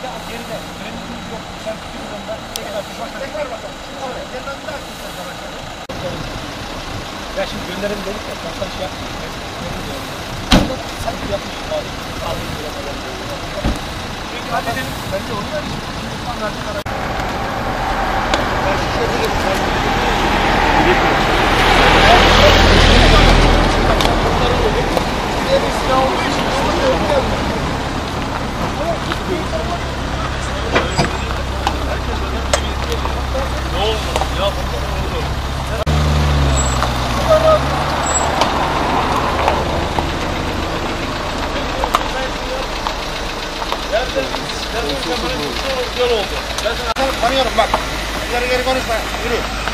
Yok sen tutuyorsun da tekrar bakalım. Tekrar bakalım. Evet. Yeniden bir daha tutacağız arkadaşlar. Ya şimdi gönderelim dedik ya, başka bir şey yapmıyoruz. Diyorum? Sanki yapmışım abi. Abi böyle falan. Peki hadi dedim. Ben de onu da şimdi insanlarca karar. Ben şu şöyle Tanıyorum bak. Geri geri konuşma. Yürü.